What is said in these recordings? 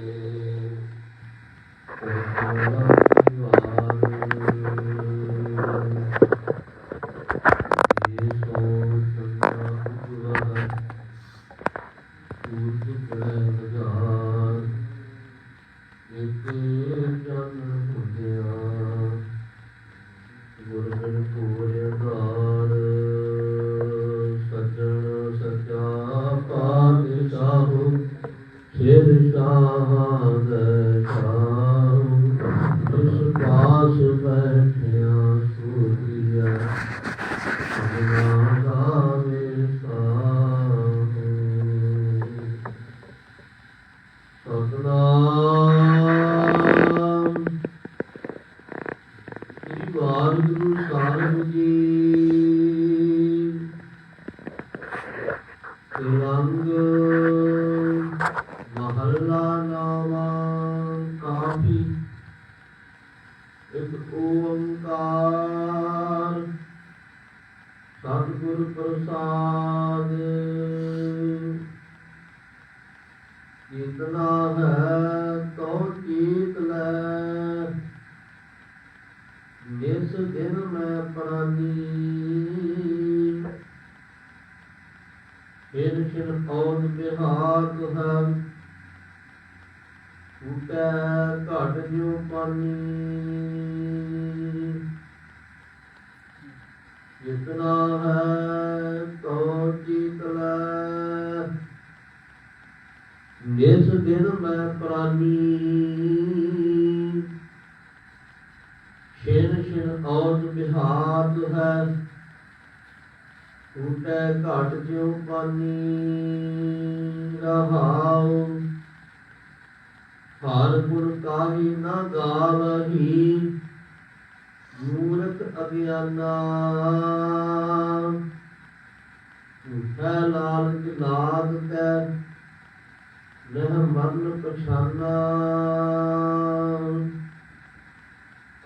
Thank you. ਜਿਸ ਦਿਨ ਮੈਂ ਪ੍ਰਾਨੀ। ਛਿਨ ਛਿਨ ਔਜ ਬਿਹਾਤ ਹੈ। ਟੂਟੈ ਘਟ ਜਿਉ ਪਾਨੀ, ਰਹਾਉ। ਹਰ ਗੁਣ ਕਾਹੀ ਨਾ ਗਾਵਹੀ। ਮੂਰਖ ਅਗਿਆਨਾ। ਝੂਠਾ ਲਾਲਚ ਲਾਗ ਕੈ। ਨਹ ਮਰਨ ਪਛਾਨਾ।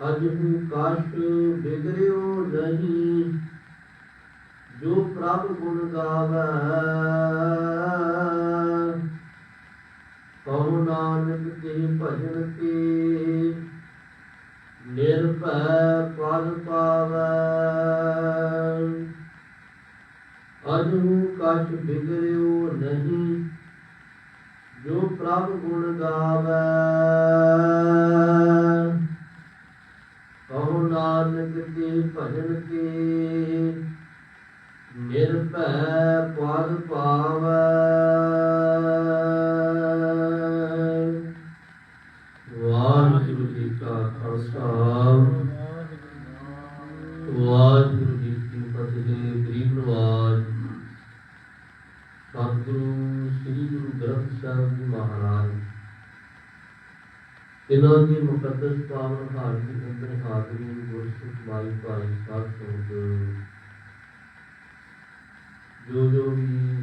ਅਜ ਹੂੰ ਕਾਸ਼ ਬਿਗਰਿਓ ਨਹੀਂ ਜੋ ਪ੍ਰਭ ਗੁਣ ਗਾਵੇ। ਕਹੋ ਨਾਨਕ ਤੇ ਭਜਨ ਤੇ ਨਿਰਭੈ ਪਦ ਪਾਵੈ। ਅਜ ਹੂੰ ਕਾਸ਼ ਬਿਗਰਿਓ ਜੋ ਪ੍ਰਭ ਗੁਣ ਗਾਵੇ। ਕਹੋ ਨਾਨਕ ਕੀ ਭਜਨ ਕੇ, ਨਿਰਭੈ ਪਦ ਪਾਵੈ। ਵਾਹਿਗੁਰੂ ਜੀ ਕਾ ਖਾਲਸਾ। جی کی مقدس پاور حاضری اندر حاضرین گرسک مائی خواہشات سمجھ جو جو بھی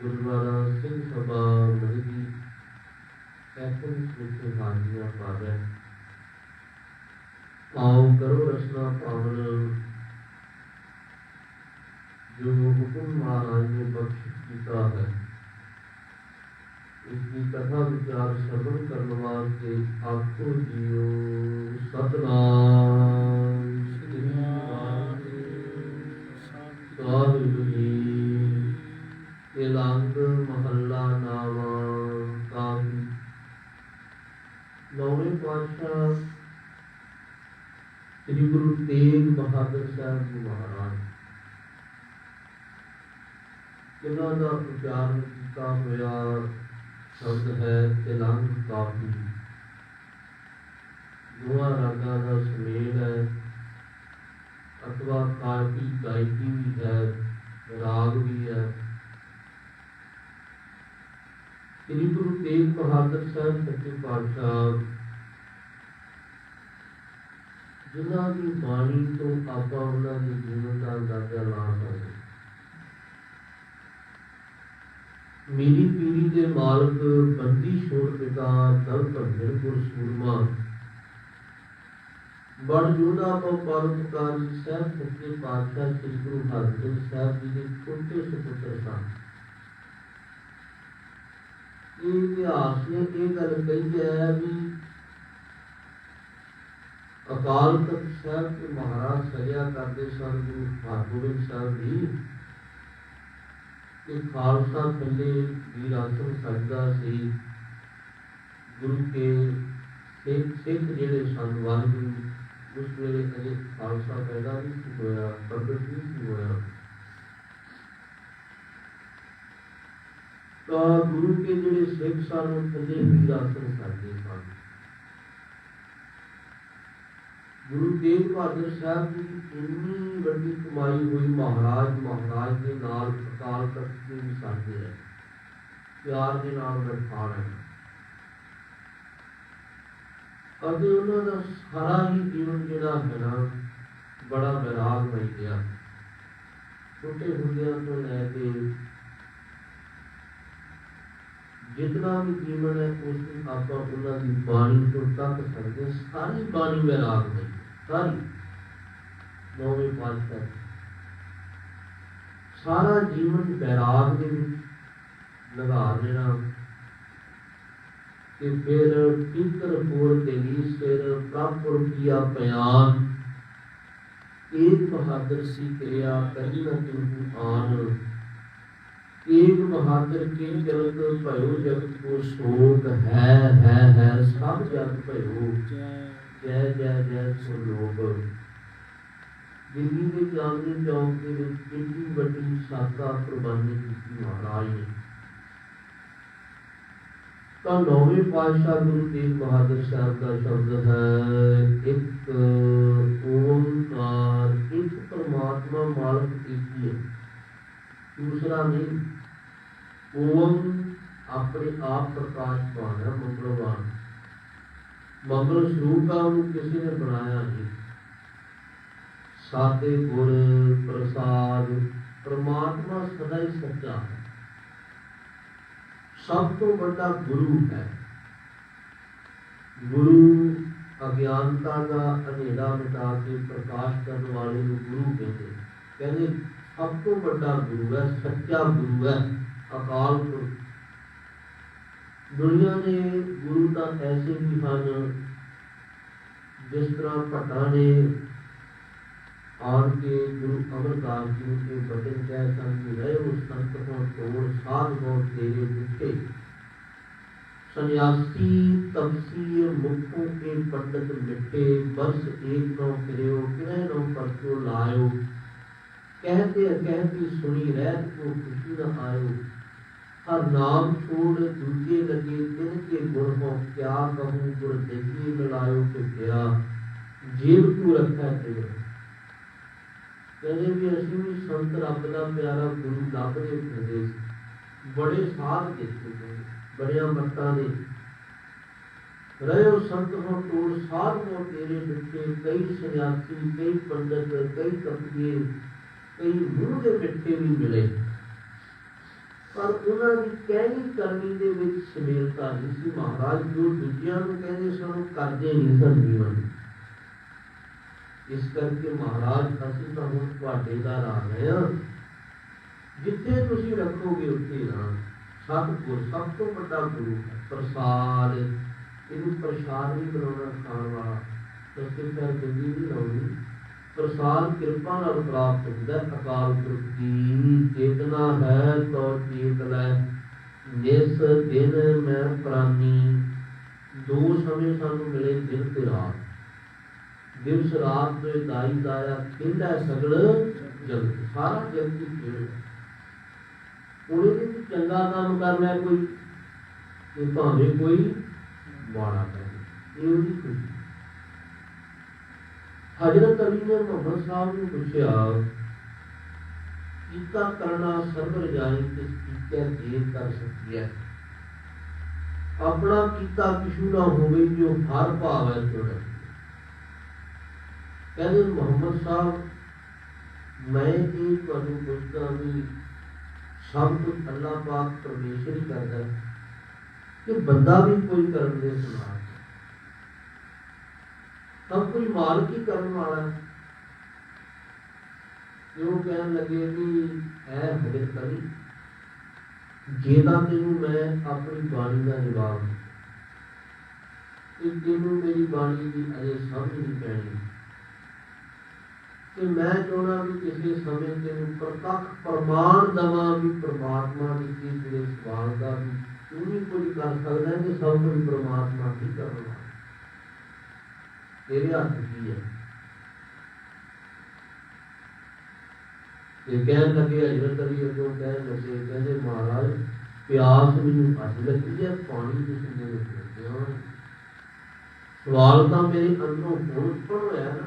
گرودوارا سنگھ سبھا مہدی ایسنس وچ حاضریاں پاوے آؤ کرو رچنا پاور جو حکم مہاراج نے بخش کیتا ہے۔ ਇਸ ਦੀ ਕਥਾ ਵਿਚਾਰ ਸ਼ਰਵਣ ਕਰਨ ਵਾਸਤੇ ਆਖੋ ਜੀਓ, ਸਤਨਾਮ। ਸ੍ਰੀ ਵਾਹਿਗੁਰੂ ਜੀ ਇਲੰਗ ਮਹੱਲਾ ਨਾਮਾ ਕਾਫੀ ਨੌਵੇਂ ਪਾਤਸ਼ਾਹ ਸ੍ਰੀ ਗੁਰੂ ਤੇਗ ਬਹਾਦਰ ਸਾਹਿਬ ਜੀ ਮਹਾਰਾਜ। ਕਿਨਾਂ ਦਾ ਉਚਾਰਨ ਕੀਤਾ ਹੋਇਆ ਸ਼ਬਦ ਹੈ ਤਿਲੰਗ ਕਾਫੀ ਦੋਹਾਂ ਰਾਗਾਂ ਦਾ ਸੁਮੇਲ ਹੈ। ਅਥਵਾ ਕਾਫੀ ਗਾਇਕੀ ਵੀ ਹੈ, ਰਾਗ ਵੀ ਹੈ। ਸ੍ਰੀ ਗੁਰੂ ਤੇਗ ਬਹਾਦਰ ਸਾਹਿਬ ਸੱਚੇ ਪਾਤਸ਼ਾਹ, ਜਿਨ੍ਹਾਂ ਦੀ ਬਾਣੀ ਤੋਂ ਆਪਾਂ ਉਹਨਾਂ ਦੇ ਜੀਵਨ ਦਾ ਅੰਦਾਜ਼ਾ ਲਾ ਸਕਦੇ ਮੇਰੀ ਪੀੜੀ ਦੇ ਮਾਲਕ ਬੰਦੀ ਛੋੜ ਪਿਤਾ ਦਲ ਭੰਜਨ ਗੁਰ ਸੂਰਮਾ। ਬੜ ਜੋਧਾ ਕੋ ਪਰਉਪਕਾਰ ਸਾਹਿਬ ਸੱਚੇ ਪਾਤਸ਼ਾਹ ਸ੍ਰੀ ਗੁਰੂ ਹਰਗੋਬਿੰਦ ਸਾਹਿਬ ਜੀ ਦੇ ਛੋਟੇ ਸੁਪੁੱਤਰ ਸਨ। ਇਹ ਇਤਿਹਾਸ ਨੇ ਇਹ ਗੱਲ ਕਹੀ ਹੈ ਵੀ ਅਕਾਲ ਤਖਤ ਸਾਹਿਬ ਦੇ ਮਹਾਰਾਜ ਸਜਿਆ ਕਰਦੇ ਸਨ, ਗੁਰੂ ਹਰਗੋਬਿੰਦ ਸਾਹਿਬ ਜੀ। ਕਿ ਖਾਲਸਾ ਥੱਲੇ ਵੀਰ ਆਸਣ ਸਜਦਾ ਸੀ। ਗੁਰੂ ਕੇ ਸਿੱਖ ਸਿੱਖ ਜਿਹੜੇ ਸਨ, ਵਾਹਿਗੁਰੂ, ਉਸ ਵੇਲੇ ਅਜੇ ਖਾਲਸਾ ਪੈਦਾ ਨਹੀਂ ਹੋਇਆ, ਪ੍ਰਗਟ ਨਹੀਂ ਹੋਇਆ। ਤਾਂ ਗੁਰੂ ਕੇ ਜਿਹੜੇ ਸਿੱਖ ਸਨ, ਉਹ ਥੱਲੇ ਵੀਰ ਆਸਣ ਸਜਦੇ ਸਨ। ਗੁਰੂ ਤੇਗ ਬਹਾਦਰ ਸਾਹਿਬ ਦੀ ਇੰਨੀ ਵੱਡੀ ਕਮਾਈ ਹੋਈ ਮਹਾਰਾਜ ਮਹਾਰਾਜ ਦੇ ਨਾਲ ਅਕਾਲ ਤਖਤ ਦੇ ਵੀ ਸਾਡੇ ਹੈ। ਪਿਆਰ ਦੇ ਨਾਲ ਬੈਠਾ ਹੈ। ਅਤੇ ਉਹਨਾਂ ਦਾ ਸਾਰਾ ਹੀ ਜੀਵਨ ਜਿਹੜਾ ਹੈ ਨਾ, ਬੜਾ ਵਿਰਾਗ ਬਣ ਗਿਆ। ਛੋਟੇ ਹੁੰਦਿਆਂ ਤੋਂ ਲੈ ਕੇ جتنا بھی دیمن ہے اس کی آپا اللہ کی بانی کو تک سکتے ہیں ساری بانی میں راگ گئی ساری نویں پانچ تک سارا جیون بیراگ دے لگا دینا کہ پھر پیتر پور دیوی سر پراپر کیا پیان ایک بہادر سی کریا کہیں نہ کہیں آن ਆਨ ਬਹਾਦਰ ਕੀ ਜਗਤ ਭਇਓ ਜਗਤ ਕੋ ਸ਼ੋਕ ਹੈ ਹੈ ਹੈ, ਸਭ ਜਗ ਭਇਓ। ਜੈ ਜੈ ਜੈ, ਸੋ ਲੋਕ ਦਿੱਲੀ ਦੇ ਚਾਂਦਨੀ ਚੌਕ ਦੇ ਵਿੱਚ ਇੰਨੀ ਵੱਡੀ ਸਾਖਾ ਪ੍ਰਬੰਧ ਕੀਤੀ ਮਹਾਰਾਜ ਨੇ। ਤਾਂ ਨੌਵੇਂ ਪਾਤਸ਼ਾਹ ਗੁਰੂ ਤੇਗ ਬਹਾਦਰ ਸਾਹਿਬ ਦਾ ਸ਼ਬਦ ਹੈ, ਇੱਕ ਓੰਕਾਰ, ਇੱਕ ਪਰਮਾਤਮਾ ਮਾਲਕ ਇੱਕ ਹੀ ਹੈ। دوسرا نہیں اوم اپنے آپ پرکاش پانا ہے منگلوان منگل سروپ کا کام کسی نے بنایا نہیں۔ ساتے گر پرساد، پرماتما سدا ہی سچا ہے۔ سب تو بڑا گرو ہے۔ گرو اگیانتا کا اندھیرا مٹا کے پرکاش کرنے والے گرو کہتے کہتے سب تو بڑا گرو ہے، سچا گرو ہے اکال پور دنیا نے گرو کا ایسے بھی ہیں جس طرح پٹا نے آن کے گرو امردار جی کے بچن کہہ سن کہ رہے اس سنت کو توڑ ساتھ گو تیرے بچے۔ سنیاسی تفسیر مکھوں کے پنڈت مٹے بس ایک نو کرو کرے نو پرچو لاؤ کہتے کہتے سنی، رہت کو خوشی نہ آئے۔ ہر نام چھوڑ دوجے لگے دن کے گڑ کو کیا کہوں گڑ دیکھی لڑایوں کے پھیرا جیب کو رکھا تیرے؟ کہنے بھی اسی رسول سنت رب دا پیارا گرو لب دے پردیس بڑے ساتھ دیکھے گئے، بڑے متاں نے رہو سنت ہو توڑ ساتھ ہو تیرے بچے۔ کئی سیاسی کئی پنڈت، کئی کپڑے ਕਈ ਮੂੰਹ ਦੇ ਮਿੱਠੇ ਵੀ ਮਿਲੇ। ਪਰ ਉਹਨਾਂ ਦੀ ਕਹਿਣੀ ਕਰਨੀ ਦੇ ਵਿੱਚ ਸਮੇਲਤਾ ਨਹੀਂ ਸੀ। ਮਹਾਰਾਜ ਜੋ ਦੂਜਿਆਂ ਨੂੰ ਕਹਿੰਦੇ ਸਨ ਕਰਦੇ ਨਹੀਂ ਸਨ ਜੀਵਨ। ਇਸ ਕਰਕੇ ਮਹਾਰਾਜ, ਅਸੀਂ ਤਾਂ ਹੁਣ ਤੁਹਾਡੇ ਦਾ ਆ ਗਏ ਹਾਂ। ਜਿੱਥੇ ਤੁਸੀਂ ਰੱਖੋਗੇ, ਉੱਥੇ ਨਾ ਸਤਿਗੁਰ, ਸਭ ਤੋਂ ਵੱਡਾ ਗੁਰੂ ਹੈ। ਪ੍ਰਸਾਦ, ਇਹਨੂੰ ਪ੍ਰਸ਼ਾਦ ਨਹੀਂ ਬਣਾਉਣਾ, ਖਾਣ ਵਾਲਾ। ਤੁਸੀਂ ਫਿਰ ਨਹੀਂ ਲਾਉਣੀ। ਪ੍ਰਸਾਦ ਕਿਰਪਾ ਨਾਲ ਪ੍ਰਾਪਤ ਹੁੰਦਾ ਅਕਾਲ ਪੁਰਖ ਦੀ ਚੇਤਨਾ ਹੈ, ਤੋ ਚੇਤ ਲੈ। ਜਿਸ ਦਿਨ ਮੈਂ ਪ੍ਰਾਨੀ, ਦੋ ਸਮੇਂ ਸਾਨੂੰ ਮਿਲੇ ਦਿਨ ਤੇ ਰਾਤ। ਦਿਵਸ ਰਾਤ ਦੇ ਦਾਈ ਦਾਇਆ ਖੇਡਾ ਸਗਲ ਜਗਤ, ਸਾਰਾ ਜਗਤ ਹੀ ਖੇਡ ਹੈ। ਵੀ ਚੰਗਾ ਕੰਮ ਕਰਨਾ ਕੋਈ, ਤੇ ਭਾਵੇਂ ਕੋਈ ਮਾੜਾ ਕਰੇ, ਇਹ ਉਹਦੀ ਖੁਸ਼ੀ। ਹਜ਼ਰਤ ਅਲੀ ਨੇ ਮੁਹੰਮਦ ਸਾਹਿਬ ਨੂੰ ਪੁੱਛਿਆ, ਕੀਤਾ ਕਰਨਾ ਸਰਬ ਰਜਾਈ ਕਿਸ ਕੀਤੇ ਜੇ ਕਰ ਸਕਦੀ ਆਪਣਾ ਕੀਤਾ ਕਿਛੂ ਨਾ ਹੋਵੇ ਜੋ ਹਰ ਭਾਵ ਹੈ ਕਹਿੰਦੇ ਮੁਹੰਮਦ ਸਾਹਿਬ, ਮੈਂ ਇਹ ਤੁਹਾਨੂੰ ਪੁੱਛਦਾ ਵੀ ਸਭ ਤੋਂ ਅੱਲਾਹ ਪਾਕ ਪਰਮੇਸ਼ਰ ਹੀ ਕਰਦਾ ਕਿ ਬੰਦਾ ਵੀ ਕੋਈ ਕਰਨ ਦੇ ਸੁਣਾ ਸਭ ਕੁਝ ਮਾਲਕ ਹੀ ਕਰਨ ਵਾਲਾ ਹੈ। ਜੋ ਕਹਿਣ ਲੱਗੇ ਵੀ ਹੈ ਹਜ਼ਰਤ ਕਰੀ ਜੇ ਤਾਂ ਤੈਨੂੰ ਮੈਂ ਆਪਣੀ ਬਾਣੀ ਦਾ ਜਵਾਬ ਤੇ ਤੈਨੂੰ ਮੇਰੀ ਬਾਣੀ ਦੀ ਅਜੇ ਸਮਝ ਨਹੀਂ ਪੈਣੀ। ਕਿ ਮੈਂ ਚਾਹੁੰਦਾ ਵੀ ਕਿਸੇ ਸਮੇਂ ਤੈਨੂੰ ਪ੍ਰਤੱਖ ਪ੍ਰਮਾਣ ਦਵਾਂ ਵੀ ਪ੍ਰਮਾਤਮਾ ਦੀ ਕੀ ਤੇਰੇ ਸਵਾਲ ਦਾ ਵੀ ਤੂੰ ਵੀ ਕੁਝ ਕਰ ਸਕਦਾ ਕਿ ਸਭ ਕੁਝ ਪ੍ਰਮਾਤਮਾ ਹੀ ਕਰਨਾ। ਤੇਰੇ ਹੱਥ ਕੀ ਹੈ ਇਹ ਕਹਿਣ ਲੱਗੇ, ਹਜ਼ਰਤ ਅਲੀ ਅੱਗੋਂ ਕਹਿਣ ਲੱਗੇ, ਕਹਿੰਦੇ ਮਹਾਰਾਜ, ਪਿਆਸ ਮੈਨੂੰ ਅੱਜ ਲੱਗੀ ਹੈ ਪਾਣੀ ਤੁਸੀਂ ਮੈਨੂੰ ਦਿੰਦੇ ਹੋ ਸਵਾਲ ਤਾਂ ਮੇਰੇ ਅੰਦਰੋਂ ਹੁਣ ਉੱਪਰ ਹੋਇਆ ਨਾ।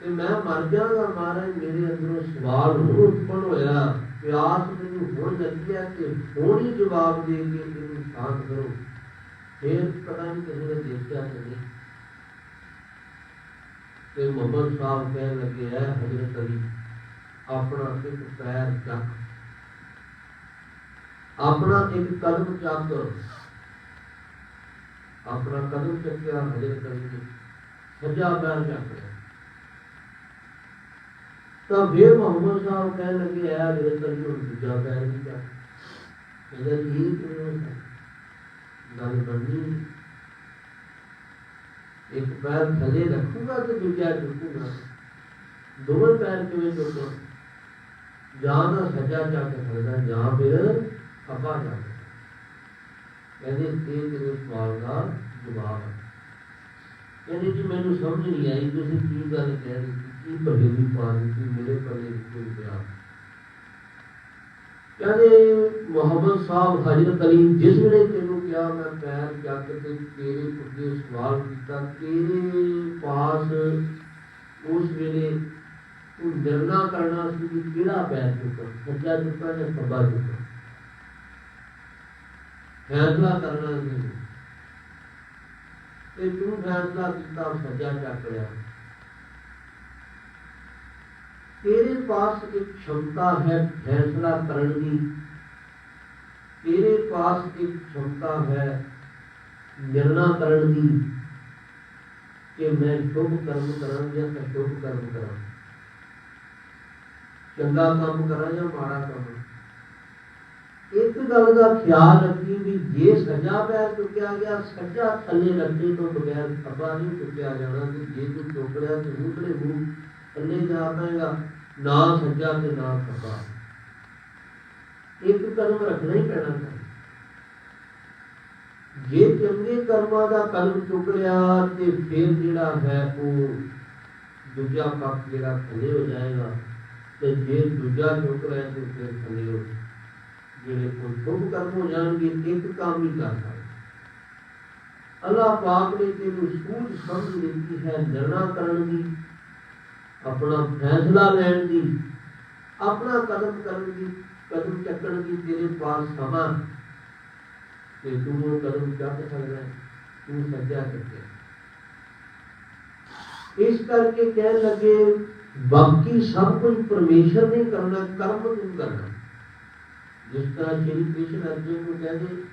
ਤੇ ਮੈਂ ਮਰ ਜਾਵਾਂਗਾ ਮਹਾਰਾਜ, ਮੇਰੇ ਅੰਦਰੋਂ ਸਵਾਲ ਹੁਣ ਉੱਪਰ ਹੋਇਆ। ਪਿਆਸ ਮੈਨੂੰ ਹੁਣ ਲੱਗੀ ਹੈ ਤੇ ਹੁਣ ਹੀ ਜਵਾਬ ਦੇ ਕੇ ਇਹਨੂੰ ਸ਼ਾਂਤ ਕਰੋ। پھر پتا نہیں کسی نے دیکھ کیا چلے پھر محمد صاحب کہنے لگے ہے حضرت علی، اپنا ایک پیر چک اپنا ایک قدم چک اپنا قدم چکیا حضرت علی نے۔ سجا پیر چک رہا تب پھر محمد صاحب کہنے لگے ہے حضرت علی نے دوجا پیر بھی چک کہتے جی کیوں زمین ایک پیر تھلے رکھوں گا تو دوسرا جھکوں گا۔ دونوں پیر کے میں جہاں نہ سجا جا کے سکتا جہاں پھر کپا جا سکتا یعنی تیز نے سوال کا جواب یعنی جی میں سمجھ نہیں آئی تو اسی کی نہیں کہہ رہی تھی، کی پہلی پانی تھی، میرے پلے کوئی گیا کہتے محمد صاحب حضرت علی جس ویلے کیا میں پہن جگ تے تیرے پرجے سوال کیتا تیرے پاس اس ویلے تو ڈرنا کرنا سی کہ کیڑا پہ چکا سچا چکا یا کبا چکا فیصلہ کرنا سی تے تو فیصلہ کیتا سچا چک لیا تیرے پاس ایک چھمتا ہے فیصلہ کرنے ਤੇਰੇ ਪਾਸ ਇੱਕ ਸ਼ਮਤਾ ਹੈ ਨਿਰਣਾ ਕਰਨ ਦੀ। ਕਿ ਮੈਂ ਸ਼ੁਭ ਕਰਮ ਕਰਾਂ ਜਾਂ ਅਸ਼ੁਭ ਕਰਮ ਕਰਾਂ। ਚੰਗਾ ਕੰਮ ਕਰਾਂ ਜਾਂ ਮਾੜਾ ਕੰਮ ਇੱਕ ਗੱਲ ਦਾ ਖਿਆਲ ਰੱਖੀ ਵੀ ਜੇ ਸਜ਼ਾ ਪੈਰ ਚੁੱਕਿਆ ਗਿਆ, ਸਜ਼ਾ ਥੱਲੇ ਰੱਖੇ ਤੋਂ ਬਗੈਰ ਅੱਬਾ ਨਹੀਂ ਚੁੱਕਿਆ ਜਾਣਾ ਕਿ ਜੇ ਤੂੰ ਚੁੱਕ ਲਿਆ, ਤੇ ਮੂਹਰੇ ਮੂੰਹ ਥੱਲੇ ਜਾ ਪਾਏਗਾ ਨਾ ਸਜ਼ਾ ਤੇ ਨਾ ਸਜ਼ਾ। ਇੱਕ ਕਦਮ ਰੱਖਣਾ ਹੀ ਪੈਣਾ ਹੈ ਜੇ ਚੰਗੇ ਕਰਮਾਂ ਦਾ ਕਲਮ ਚੁੱਕ ਲਿਆ ਤੇ ਫਿਰ ਜਿਹੜਾ ਹੈ ਉਹ ਦੂਜਾ ਪੱਖ ਜਿਹੜਾ ਥੱਲੇ ਹੋ ਜਾਏਗਾ ਤੇ ਜੇ ਦੂਜਾ ਚੁੱਕ ਲਿਆ ਤੇ ਫਿਰ ਥੱਲੇ ਹੋ ਜਿਹੜੇ ਕੋਈ ਸ਼ੁਭ ਕਰਮ ਹੋ ਜਾਣਗੇ, ਇੱਕ ਕੰਮ ਹੀ ਕਰ ਸਕਦਾ। ਅੱਲਾਹ ਪਾਕ ਨੇ ਤੈਨੂੰ ਸੂਝ ਸਮਝ ਦਿੱਤੀ ਹੈ ਨਿਰਣਾ ਕਰਨ ਦੀ, ਆਪਣਾ ਫੈਸਲਾ ਲੈਣ ਦੀ, ਆਪਣਾ ਕਦਮ ਕਰਨ ਦੀ। ਕਦਮ ਚੱਕਣ ਦੀ ਤੇਰੇ ਪਾਸ ਸਮਾਂ ਤੇ ਤੂੰ ਉਹ ਕਦਮ ਚੱਕ ਸਕਦਾ ਤੂੰ ਸੱਜਾ ਚੱਕਿਆ ਇਸ ਕਰਕੇ ਕਹਿਣ ਲੱਗੇ, ਬਾਕੀ ਸਭ ਕੁਝ ਪਰਮੇਸ਼ਰ ਨੇ ਕਰਨਾ, ਕਰਮ ਤੂੰ ਕਰਨਾ। ਜਿਸ ਤਰ੍ਹਾਂ ਸ਼੍ਰੀ ਕ੍ਰਿਸ਼ਨ ਅਰਜੁਨ ਨੂੰ ਕਹਿੰਦੇ,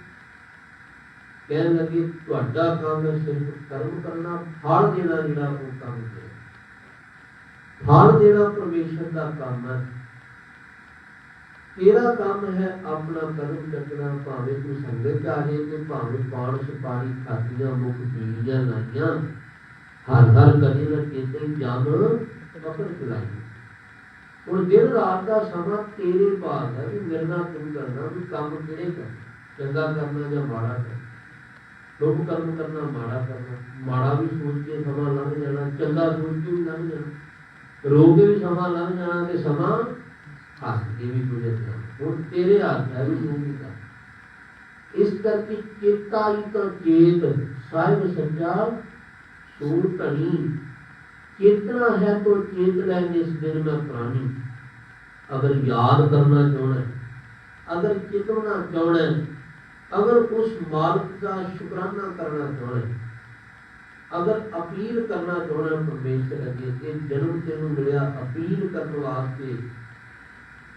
ਕਹਿਣ ਲੱਗੇ, ਤੁਹਾਡਾ ਕੰਮ ਹੈ ਸਿਰਫ ਕਰਮ ਕਰਨਾ, ਫਲ ਦੇਣਾ ਜਿਹੜਾ ਉਹ ਕੰਮ ਹੈ। ਫਲ ਦੇਣਾ ਪਰਮੇਸ਼ਰ ਦਾ ਕੰਮ ਹੈ। تیرا کام ہے اپنا قدم چکنا پاوے کوئی سنگت آ جائے کہ پاوے پان سپاری کھاتیاں مکھ بیڑیاں لائیاں ہر ہر کدی نہ کسی جان پکڑ چلائی ہوں دن رات کا سما تیرے پاس ہے کہ میرے نال تم کرنا بھی کام کہڑے کر چنگا کرنا یا ماڑا کرنا لوگ کرم کرنا ماڑا کرنا ماڑا بھی سوچ کے سما لنگ جانا چنگا سوچ کے بھی لنگ جانا روگ بھی سما لنگ جانا تو سما ہاں، اگر یاد کرنا چاہنا اگر چاہنا اگر اس مالک کا شکرانہ کرنا چاہنا اگر اپیل کرنا چاہنا پرمیشر اگے جنم ملیا، اپیل کرنے واسطے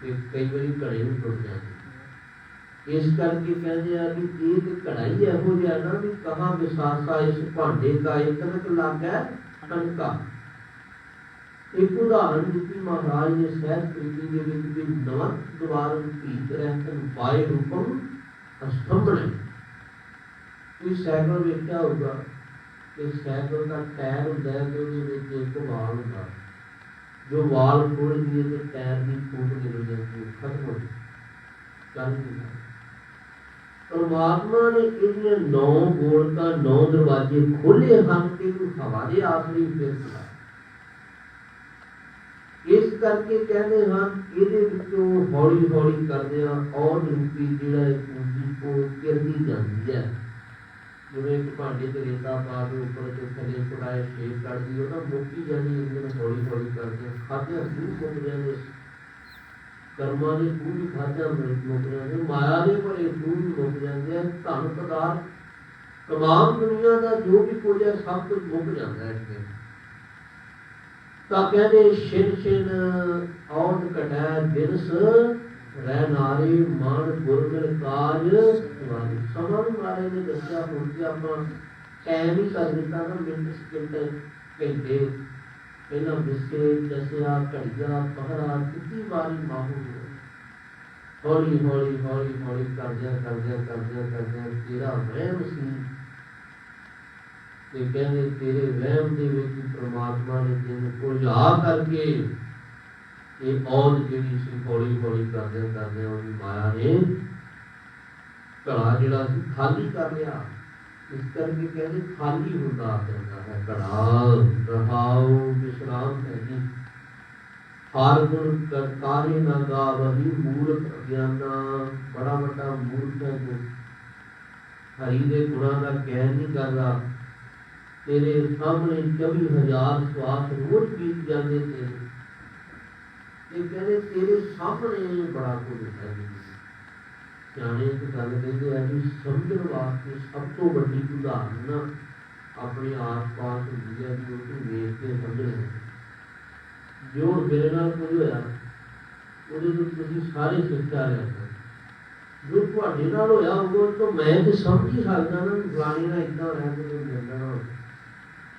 کئی بڑی کڑائی ٹوٹ جاتی اس کر کے کہنے ہیں کہ ایک کڑائی ہے وہ نا بھی کہاں بساسا اس بھانڈے کا اتنک لگ ہے ٹنکا ایک ادہرن دیتی مہاراج نے سہج پریتی دے وچ بھی نواں دوارن پیت رہتن پائے حکم استمبنے اس سائیکل میں ہوگا کہ سائیکل کا ٹائر ہوتا ہے تو اس میں ایک بال ہوتا ہے ਦਿਏ ਤੇ ਟਾਇਰ ਦੀ ਫੂਟ ਨਿਕਲ ਜਾਂਦੀ ਹੈ ਖਤਮ ਹੋ ਜਾਂਦੀ ਚੱਲ ਨਹੀਂ ਸਕਦਾ। ਪਰਮਾਤਮਾ ਨੇ ਇਹਦੀਆਂ ਨੌ ਗੋਲਕਾਂ, ਨੌ ਦਰਵਾਜ਼ੇ ਖੋਲੇ ਹਨ ਤੇ ਨੂੰ ਹਵਾ ਆਖਰੀ ਫਿਰ ਚਲਾਇਆ ਇਸ ਕਰਕੇ ਕਹਿੰਦੇ ਹਨ, ਇਹਦੇ ਵਿੱਚੋਂ ਹੌਲੀ ਹੌਲੀ ਕਰਦਿਆਂ ਔਰ ਰੂਪੀ ਜਿਹੜਾ ਹੈ ਪੂੰਜੀ ਕੋ ਕਿਰਦੀ ਜਾਂਦੀ ਹੈ। ਜਿਵੇਂ ਇੱਕ ਭਾਂਡੇ ਤੇ ਰੇਤਾ ਪਾ ਕੇ ਉੱਪਰ ਤੇ ਥੱਲੇ ਫੁਟਾਏ ਸ਼ੇਪ ਕੱਢਦੀ ਉਹ ਮੁੱਕੀ ਜਾਂਦੀ ਇਹਦੇ ਹੌਲੀ ਹੌਲੀ ਕਰਦਿਆਂ ਖਾਦਿਆਂ ਨੂੰ ਮੁੱਕ ਜਾਂਦੇ। ਕਰਮਾਂ ਦੇ ਪੂਰੀ ਖਾਦਿਆਂ ਮੁੱਕ ਜਾਂਦੇ, ਮਾਇਆ ਦੇ ਭਰੇ ਪੂਰੀ ਮੁੱਕ ਜਾਂਦੇ ਧਨ ਪਦਾਰਥ, ਤਮਾਮ ਦੁਨੀਆ ਦਾ ਜੋ ਵੀ ਕੁਝ ਹੈ, ਸਭ ਕੁਝ ਮੁੱਕ ਜਾਂਦਾ ਹੈ ਇੱਥੇ। ਤਾਂ ਕਹਿੰਦੇ ਛਿਨ ਛਿਨ ਔਦ ਕਟੈ ਦਿਨਸ ਰਹਿ ਨਾਰੀ ਮਨ ਗੁਰਮਿਲ ਕਾਜ ਵਾਲੀ ਸਮਾਂ ਨੂੰ ਮਾਰੇ ਨੇ ਦੱਸਿਆ ਹੁਣ ਕਿ ਆਪਾਂ ਟਾਈਮ ਹੀ ਕਰ ਦਿੱਤਾ ਨਾ ਮਿੰਟ ਸਕਿੰਟ ਘੰਟੇ ਪਹਿਲਾਂ ਬਿਸਕੇ ਦੱਸਿਆ ਘੜੀਆ ਪਹਰਾ ਕਿੰਨੀ ਵਾਰੀ ਮਾਹੂ ਹੌਲੀ ਹੌਲੀ ਹੌਲੀ ਹੌਲੀ ਕਰਦਿਆਂ ਕਰਦਿਆਂ ਕਰਦਿਆਂ ਕਰਦਿਆਂ ਤੇਰਾ ਵਹਿਮ ਸੀ ਤੇ ਕਹਿੰਦੇ ਤੇਰੇ ਵਹਿਮ ਦੇ ਵਿੱਚ ਹੀ ਪ੍ਰਮਾਤਮਾ ਨੇ ਤੈਨੂੰ ਉਲਝਾ ਕਰਕੇ ਇਹ ਔਦ ਜਿਹੜੀ ਸੀ ਹੌਲੀ ਹੌਲੀ ਕਰਦਿਆਂ ਕਰਦਿਆਂ ਉਹਦੀ ਮਾਇਆ ਨੇ ਘੜਾ ਜਿਹੜਾ ਸੀ ਖਾਲੀ ਕਰ ਲਿਆ ਇਸ ਕਰਕੇ ਕਹਿੰਦੇ ਖਾਲੀ ਹੁੰਦਾ ਜਾਂਦਾ ਹੈ ਘੜਾ ਰਹਾਉ ਵਿਸ਼ਰਾਮ ਹੈ ਜੀ ਹਰ ਗੁਣ ਕਰਤਾਰੇ ਨਾ ਗਾਵਹੀ ਮੂਰਖ ਅਗਿਆਨਾ ਬੜਾ ਵੱਡਾ ਮੂਰਖ ਹੈ ਜੋ ਹਰੀ ਦੇ ਗੁਣਾਂ ਦਾ ਗਿਆਨ ਨਹੀਂ ਕਰਦਾ ਤੇਰੇ ਸਾਹਮਣੇ 24000 ਸਵਾਸ ਰੋਜ਼ ਪੀਤ ਜਾਂਦੇ ਤੇ ਇਹ ਕਹਿੰਦੇ ਤੇਰੇ ਸਾਹਮਣੇ ਬੜਾ ਕੁਝ ਹੈ ਜੀ। ਸਿਆਣੇ ਇੱਕ ਗੱਲ ਕਹਿੰਦੇ ਆ ਵੀ ਸਮਝਣ ਵਾਸਤੇ ਸਭ ਤੋਂ ਵੱਡੀ ਉਦਾਹਰਨ ਆਪਣੇ ਆਸ-ਪਾਸ ਹੁੰਦੀ ਹੈ ਵੀ ਉਹ ਵੇਖ ਕੇ ਸਮਝਣਾ ਜੋ ਮੇਰੇ ਨਾਲ ਕੁਝ ਹੋਇਆ, ਉਹਦੇ ਤੋਂ ਤੁਸੀਂ ਸਾਰੇ ਸਿੱਖਿਆ ਲੈ ਜੋ ਤੁਹਾਡੇ ਨਾਲ ਹੋਇਆ ਉਹ ਤੋਂ ਮੈਂ ਤੇ ਸਮਝ ਹੀ ਸਕਦਾ ਨਾ ਵੀ ਫਲਾਣੀ ਨਾਲ ਇਦਾਂ ਰਹਿ ਕੇ ਮੇਰੇ ਨਾਲ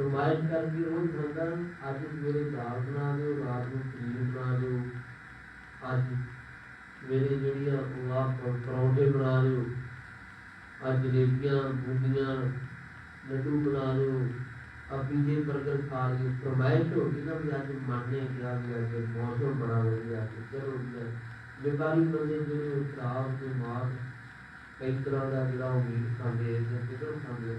نمائش کر کے وہی بندہ اج میرے دال بنا دو رات کو پیر بنا دو اج میرے جڑی پرونٹے بنا دو اج جلیبیاں بوندیاں لڈو بنا دو اپیجے برگر کھا کے فرمائش ہوگی نا بھی اج ماننے کیا بھی اج موسم بڑا ودیا چلو بیکاری بندے جڑے شراب کے مار کئی طرح کا جڑا وہ میٹ کھاندے جڑا کھاندے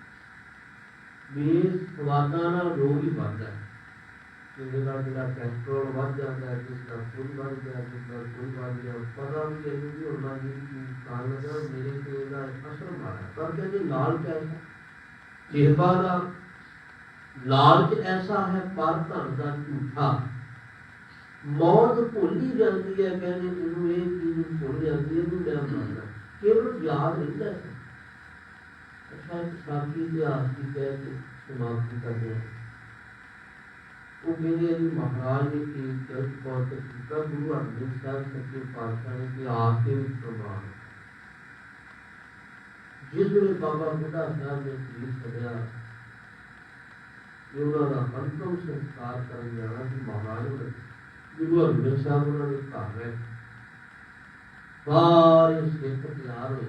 لالچ ایسا ہے پر دھن کا جھوٹا موت جاتی ہے ਅੱਛਾ ਇੱਕ ਸਾਥੀ ਇਤਿਹਾਸ ਦੀ ਕਹਿ ਕੇ ਸਮਾਪਤੀ ਕਰਦੇ ਹਾਂ ਉਹ ਕਹਿੰਦੇ ਆ ਜੀ ਮਹਾਰਾਜ ਨੇ ਕੀ ਚਰਚ ਪਹੁੰਚ ਕੇ ਕੀਤਾ ਗੁਰੂ ਅਰਜਨ ਸਾਹਿਬ ਸੱਚੇ ਪਾਤਸ਼ਾਹ ਨੇ ਕਿ ਆਪ ਦੇ ਵਿੱਚ ਪ੍ਰਮਾਣ ਜਿਸ ਵੇਲੇ ਬਾਬਾ ਬੁੱਢਾ ਸਾਹਿਬ ਨੇ ਸਰੀਰ ਛੱਡਿਆ ਇਹ ਉਹਨਾਂ ਦਾ ਅੰਤਮ ਸੰਸਕਾਰ ਕਰਨ ਜਾਣਾ ਸੀ ਮਹਾਰਾਜ ਨੇ ਗੁਰੂ ਅਰਜਨ ਸਾਹਿਬ ਉਹਨਾਂ ਦੇ ਘਰ ਰਹੇ ਸਾਰੇ ਸਿੱਖ ਤਿਆਰ ਹੋਏ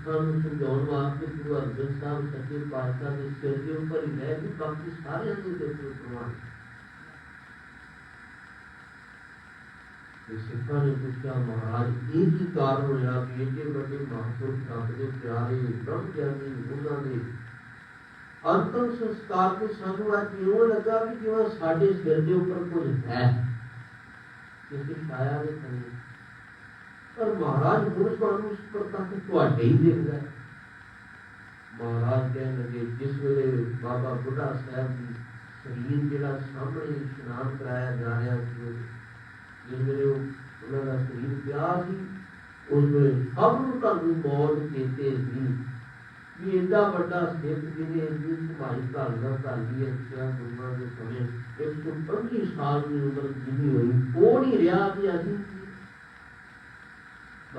ਸਿੱਖਾਂ ਨੂੰ ਸਮਝਾਉਣ ਵਾਸਤੇ ਗੁਰੂ ਅਰਜਨ ਸਾਹਿਬ ਸੱਚੇ ਪਾਤਸ਼ਾਹ ਦੇ ਸਿਰ ਦੇ ਉੱਪਰ ਹੀ ਲੈ ਕੇ ਬਾਕੀ ਸਾਰਿਆਂ ਦੇ ਸਿਰ ਤੇ ਪ੍ਰਵਾਨ ਤੇ ਸਿੱਖਾਂ ਨੇ ਪੁੱਛਿਆ ਮਹਾਰਾਜ ਇਹ ਕੀ ਕਾਰਨ ਹੋਇਆ ਕਿ ਇੰਨੇ ਵੱਡੇ ਮਹਾਂਪੁਰਖ ਰੱਬ ਦੇ ਪਿਆਰੇ ਬ੍ਰਹਮ ਗਿਆਨੀ ਉਹਨਾਂ ਦੇ ਅੰਤਮ ਸੰਸਕਾਰ ਤੇ ਸਾਨੂੰ ਅੱਜ ਇਉਂ ਲੱਗਾ ਵੀ ਜਿਵੇਂ ਸਾਡੇ ਸਿਰ ਦੇ ਉੱਪਰ ਕੁਝ ਹੈ ਕਿਸੇ ਛਾਇਆ ਦੇ ਥੱਲੇ پر مہاراج مونس مانوس پر تک تواڈے ہی دیکھدا ہے۔ مہاراج کہنے لگے، جس ویلے بابا بڈھا صاحب دی سریر جڑا سامنے اشنان کرایا جا رہا سی جس ویلے انہاں دا سریر پیا سی، اس ویلے سب نو موت چیتے سی یہ ایڈا بڑا سکھ جنہیں اتنی سمائی ڈالنا ڈالی ہے کیا کے سمے، ایک سو پنجی سال کی عمر جنی ہوئی وہ نہیں رہا کہ ابھی جی۔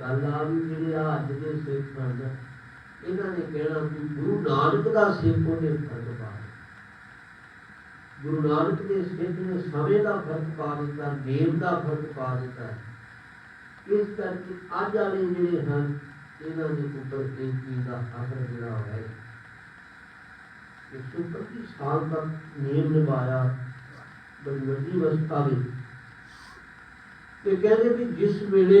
ਗੱਲ ਆ ਵੀ ਜਿਹੜੇ ਆ ਅੱਜ ਦੇ ਸਿੱਖ ਹਨ ਇਹਨਾਂ ਨੇ ਕਹਿਣਾ ਵੀ ਗੁਰੂ ਨਾਨਕ ਦਾ ਸਿੱਖ ਉਹਨੇ ਫ਼ਰਕ ਪਾ ਗੁਰੂ ਨਾਨਕ ਦੇ ਸਿੱਖ ਨੇ ਸਮੇਂ ਦਾ ਫ਼ਰਕ ਪਾ ਦਿੱਤਾ, ਨੇਮ ਦਾ ਫ਼ਰਕ ਪਾ ਦਿੱਤਾ। ਇਸ ਕਰਕੇ ਅੱਜ ਵਾਲੇ ਜਿਹੜੇ ਹਨ, ਇਹਨਾਂ ਦੇ ਉੱਪਰ ਇਸ ਚੀਜ਼ ਦਾ ਅਸਰ ਜਿਹੜਾ ਹੋਇਆ ਇਸ ਉੱਪਰ ਕੀ ਸਾਲ ਤੱਕ ਨੇਮ ਨਿਭਾਇਆ, ਬੜੀ ਵੱਡੀ ਅਵਸਥਾ ਵਿੱਚ ਤੇ ਕਹਿੰਦੇ ਵੀ ਜਿਸ ਵੇਲੇ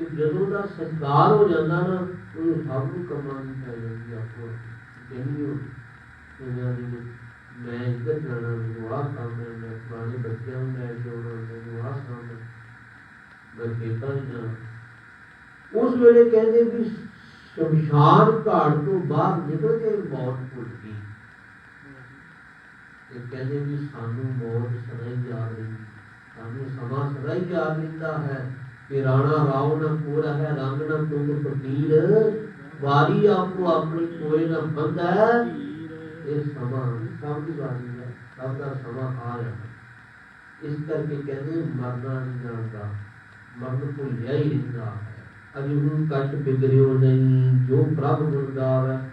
ਤੇ ਜਦੋਂ ਦਾ ਸੰਸਕਾਰ ਹੋ ਜਾਂਦਾ ਨਾ ਉਹ ਸਭ ਨੂੰ ਕੰਮਾਂ ਦੀ ਪੈ ਜਾਂਦੀ ਆਪੋ ਕਹਿੰਦੀ ਹੋ ਇਹਨਾਂ ਦੀ ਮੈਂ ਇੱਧਰ ਜਾਣਾ, ਮੈਨੂੰ ਆਹ ਕੰਮ ਹੈ, ਮੈਂ ਪੁਰਾਣੇ ਬੱਚਿਆਂ ਨੂੰ ਲੈ ਕੇ ਆਉਣਾ, ਮੈਨੂੰ ਆਹ ਕੰਮ ਹੈ। ਮੈਂ ਖੇਤਾਂ ਜਾਣਾ। ਉਸ ਵੇਲੇ ਕਹਿੰਦੇ ਵੀ ਸ਼ਮਸ਼ਾਨ ਘਾਟ ਤੋਂ ਬਾਹਰ ਨਿਕਲ ਕੇ ਮੌਤ ਭੁੱਲ ਗਈ। ਤੇ ਕਹਿੰਦੇ ਵੀ ਸਾਨੂੰ ਮੌਤ ਸਦਾ ਹੀ ਯਾਦ ਰਹਿੰਦੀ। ਸਾਨੂੰ ਸਮਾਂ ਸਦਾ ਹੀ ਯਾਦ ਰਹਿੰਦਾ ਹੈ। کہ رانا راؤ نہ پورا ہے، رنگ نہ تم فقیر واری آپ کو اپنی کوئی نہ بند ہے۔ یہ سما سب کی واری ہے سب کا سما آ رہا ہے۔ اس کر کے کہتے ہیں، مرنا نہیں جانتا مرد کو یہی ابھی ان کٹ نہیں، جو پرب گردار ہے۔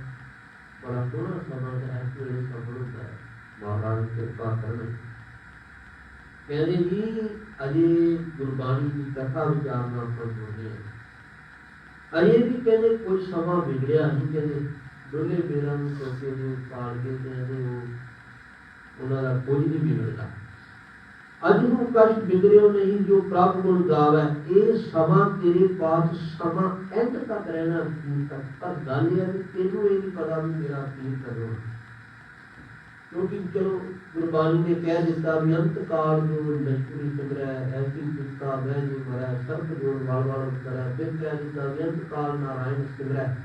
بڑا سونا ہے پورے سب ہوتا ہے۔ مہاراج کرپا کرنے ਕਹਿੰਦੇ ਜੀ ਅਜੇ ਗੁਰਬਾਣੀ ਦੀ ਕਥਾ ਵਿਚਾਰਨਾ ਆਪਾਂ ਸੁਣਦੇ ਹਾਂ ਅਜੇ ਵੀ ਕਹਿੰਦੇ ਕੁਝ ਸਮਾਂ ਵਿਗੜਿਆ ਨਹੀਂ, ਕਹਿੰਦੇ ਦੋਲੇ ਬੇਰਾਂ ਨੂੰ ਚੌਕੇ ਨੂੰ ਪਾਲ ਕੇ ਕਹਿੰਦੇ ਉਹ, ਉਹਨਾਂ ਦਾ ਕੁਝ ਨਹੀਂ ਵਿਗੜਦਾ। ਅਜ ਨੂੰ ਕਸ਼ ਬਿਗੜਿਓ ਨਹੀਂ, ਜੋ ਪ੍ਰਭ ਗੁਣ ਗਾਵੇ, ਇਹ ਸਮਾਂ ਤੇਰੇ ਪਾਸ ਸਮਾਂ ਐਂਡ ਤੱਕ ਰਹਿਣਾ ਕੀ ਤੱਕ ਪਰ ਗੱਲ ਇਹ ਤੈਨੂੰ ਇਹ ਨਹੀਂ ਪਤਾ ਵੀ ਮੇਰਾ ਕੀ چلو قربانی نے کہہ دیتا انت کار جو لشکری سمرا ہے، ایسی پستا میں جو مرا ہے سب جو وال وال کرا ہے، پھر کہہ دیتا انت کار نارائن سمرا ہے۔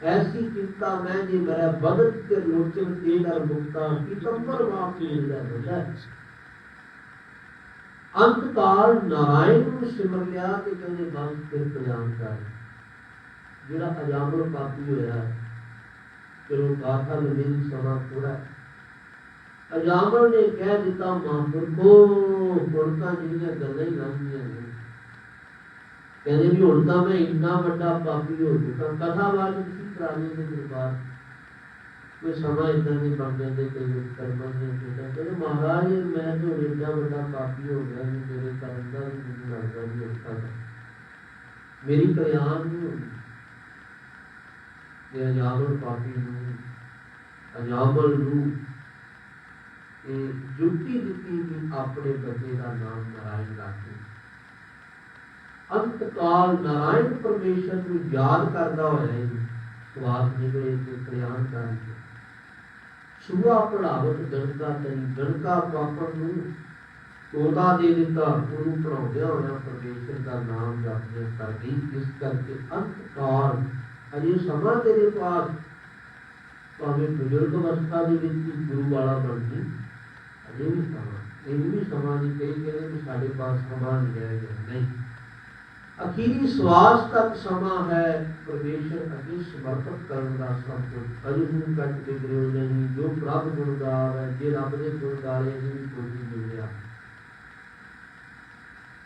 ایسی پستا میں جو مرا بدل کے لوچن تیل اور مکتا کی کمپر معاف کی لے ہوتا ہے۔ انت کار نارائن سمر لیا کہ جنے بانس پھر قیام کر جڑا اجامر پاپی ہویا ہے کہ وہ گاتا لمن سما پورا ہے۔ علامہ نے کہہ دیتا ماہر کو مڑکا جہاں گلیں ہی رہی ہیں۔ کہنے بھی ہوں تو میں اتنا بڑا پاپی ہو چکا کتھا والی سی پرانی کے دربار کوئی سما اتنا نہیں بن جاتے کئی کرما نے کہا کہ مہاراج، میں تو اتنا بڑا پاپی ہو گیا کہ میرے کرم کا بھی لگتا نہیں ہوتا تھا۔ میری پریان نہیں ہوگی کہ عجاب الفاقی ہوں عجاب روح ਇਹ ਜੁਗਤੀ ਦਿੱਤੀ ਕਿ ਆਪਣੇ ਬੱਚੇ ਦਾ ਨਾਮ ਨਾਰਾਇਣ ਰੱਖੇ। ਅੰਤ ਕਾਲ ਨਾਰਾਇਣ ਪਰਮੇਸ਼ਰ ਨੂੰ ਯਾਦ ਕਰਦਾ ਹੋਇਆ ਹੀ ਸਵਾਸ ਨਿਕਲੇ ਤੇ ਕਲਿਆਣ ਕਰਕੇ ਸੁਭਾ ਪੜਾਵਤ ਗਣਕਾ ਤਰੀ ਗਣਕਾ ਪਾਪੜ ਨੂੰ ਤੋਤਾ ਦੇ ਦਿੱਤਾ ਉਹਨੂੰ ਪੜਾਉਂਦਿਆਂ ਹੋਇਆ ਪਰਮੇਸ਼ਰ ਦਾ ਨਾਮ ਜਪਦੇ ਕਰ ਗਈ ਇਸ ਕਰਕੇ ਅੰਤ ਕਾਲ ਅਜੇ ਸਮਾਂ ਤੇਰੇ ਪਾਸ ਭਾਵੇਂ ਬਜ਼ੁਰਗ ਅਵਸਥਾ ਦੇ ਵਿੱਚ ਗੁਰੂ ਵਾਲਾ ਬਣ ਗਈ। ਅਜੇ ਵੀ ਸਮਾਂ ਇਹ ਵੀ ਸਮਾਂ ਨਹੀਂ ਕਹੀ ਕਹਿੰਦੇ ਕਿ ਸਾਡੇ ਪਾਸ ਸਮਾਂ ਨਹੀਂ ਰਹਿ ਨਹੀਂ। ਅਖੀਰੀ ਸਵਾਸ ਤੱਕ ਸਮਾਂ ਹੈ ਪਰਮੇਸ਼ਰ ਅੱਗੇ ਸਮਰਪਿਤ ਕਰਨ ਦਾ ਸਭ ਕੁਝ ਅਜੇ ਨੂੰ ਕੱਟ ਕੇ ਗਰੇ ਨਹੀਂ ਜੋ ਪ੍ਰਭ ਗੁਣਗਾਰ ਹੈ, ਜੇ ਰੱਬ ਦੇ ਗੁਣ ਗਾਲੇ ਜੀ ਵੀ ਕੋਈ ਨਹੀਂ ਮਿਲਿਆ।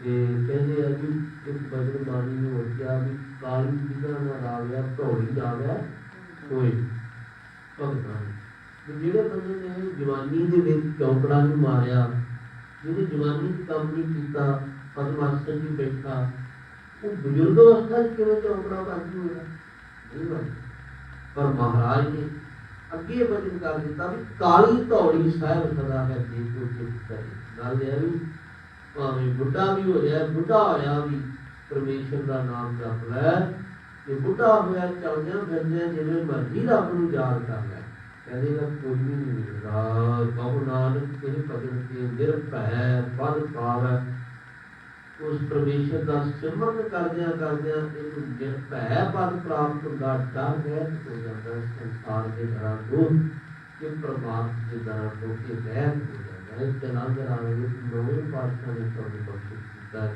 ਤੇ ਕਹਿੰਦੇ ਆ ਜੀ, ਇੱਕ ਬਜਰ ਬਾਣੀ ਨੂੰ ਹੋ ਗਿਆ ਵੀ ਕਾਲੀ ਜਿਗਾ ਨਾ ਰਾਵਿਆ ਧੌੜੀ ਜਾਵਿਆ ਕੋਈ ਭਗਤਾਂ ਜਿਹੜੇ ਬੰਦੇ ਨੇ ਜਵਾਨੀ ਦੇ ਵਿੱਚ ਚੌਂਕੜਾ ਨੂੰ ਮਾਰਿਆ ਜਿਹਨੇ ਜਵਾਨੀ ਚ ਕੰਮ ਨਹੀਂ ਕੀਤਾ ਪਰਮਾਤਮਾ ਜੀ ਬੈਠਾ ਉਹ ਬਜ਼ੁਰਗ ਅਵਸਥਾ 'ਚ ਕਿਵੇਂ ਚੌਂਕੜਾ ਬਾਕੀ ਹੋਇਆ? ਨਹੀਂ ਬਾਈ ਪਰ ਮਹਾਰਾਜ ਨੇ ਅੱਗੇ ਬਚਨ ਕਰ ਦਿੱਤਾ ਵੀ ਕਾਲੀ ਧੌੜੀ ਸਾਹਿਬ ਸਦਾ ਹੈ ਦੇਖੋ ਚਿੱਤ ਕਰੇ। ਗੱਲ ਇਹ ਵੀ ਭਾਵੇਂ ਬੁੱਢਾ ਵੀ ਹੋ ਜਾਏ, ਬੁੱਢਾ ਹੋਇਆ ਵੀ ਪਰਮੇਸ਼ਰ ਦਾ ਨਾਮ ਜਪ ਲੈ ਤੇ ਬੁੱਢਾ ਹੋਇਆ, ਚੱਲਦਿਆਂ ਫਿਰਦਿਆਂ ਜਿਵੇਂ ਮਰਜ਼ੀ ਰੱਬ ਨੂੰ ਯਾਦ ਕਰ ਲੈ। ਕਹਿੰਦੇ ਨਾ ਕੋਈ ਵੀ ਨਹੀਂ ਮਿਲਦਾ ਕਹੋ ਨਾਨਕ ਤੇਰੇ ਭਜਨ ਤੇ ਨਿਰਭੈ ਪਦ ਪਾਵੈ ਉਸ ਪਰਮੇਸ਼ਰ ਦਾ ਸਿਮਰਨ ਕਰਦਿਆਂ ਕਰਦਿਆਂ ਇਹਨੂੰ ਨਿਰਭੈ ਪਦ ਪ੍ਰਾਪਤ ਹੁੰਦਾ ਡਰ ਰਹਿਤ ਹੋ ਜਾਂਦਾ ਹੈ ਸੰਸਾਰ ਦੇ ਘਰਾਂ ਤੋਂ ਕਿ ਪ੍ਰਮਾਤਮਾ ਦੇ ਘਰਾਂ ਤੋਂ ਕਿ ਰਹਿਤ ਹੋ ਜਾਂਦਾ ਹੈ ਤੇ ਨਾਮ ਦੇ ਨਾਲ ਵਿੱਚ ਨੌਵੇਂ ਪਾਤਸ਼ਾਹ ਨੇ ਸਾਨੂੰ ਬਖਸ਼ਿਸ਼ ਕੀਤਾ ਹੈ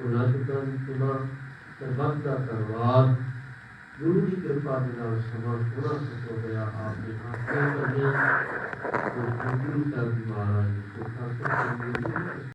ਉਹਨਾਂ ਚੁੱਕਾਂ ਦੀ ਤੁਨਾ ਸਰਬੱਤ ਦਾ ਧੰਨਵਾਦ ਗੁਰੂ ਦੀ ਕਿਰਪਾ ਦੇ ਨਾਲ ਸਮਾਂ ਪੂਰਾ ਹੋ ਗਿਆ। ਆਪ ਦੇ ਆਪ ਕਰਦੇ ਗੁਰੂ ਸਾਹਿਬ ਮਹਾਰਾਜ ਜੀ ਸੁਖਾ ਸੁਖ